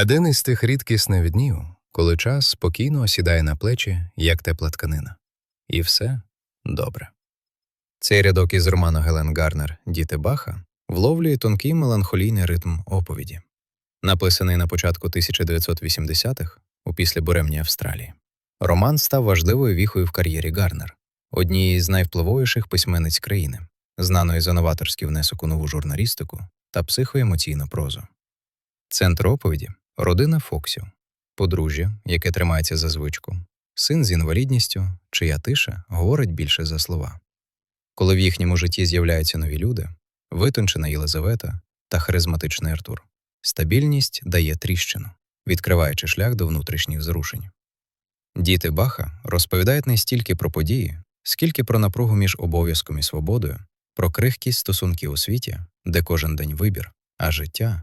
Один із тих рідкісних днів, коли час спокійно осідає на плечі, як тепла тканина. І все добре. Цей рядок із роману Гелен Гарнер Діти Баха вловлює тонкий меланхолійний ритм оповіді, написаний на початку 1980-х у післябуремній Австралії. Роман став важливою віхою в кар'єрі Гарнер, однієї з найвпливовіших письменниць країни, знаної за новаторський внесок у нову журналістику та психоемоційну прозу. Центр оповіді родина Фоксів, подружжя, яке тримається за звичку, син з інвалідністю, чия тиша говорить більше за слова. Коли в їхньому житті з'являються нові люди, витончена Єлизавета та харизматичний Артур, стабільність дає тріщину, відкриваючи шлях до внутрішніх зрушень. Діти Баха розповідають не стільки про події, скільки про напругу між обов'язком і свободою, про крихкість стосунків у світі, де кожен день вибір, а життя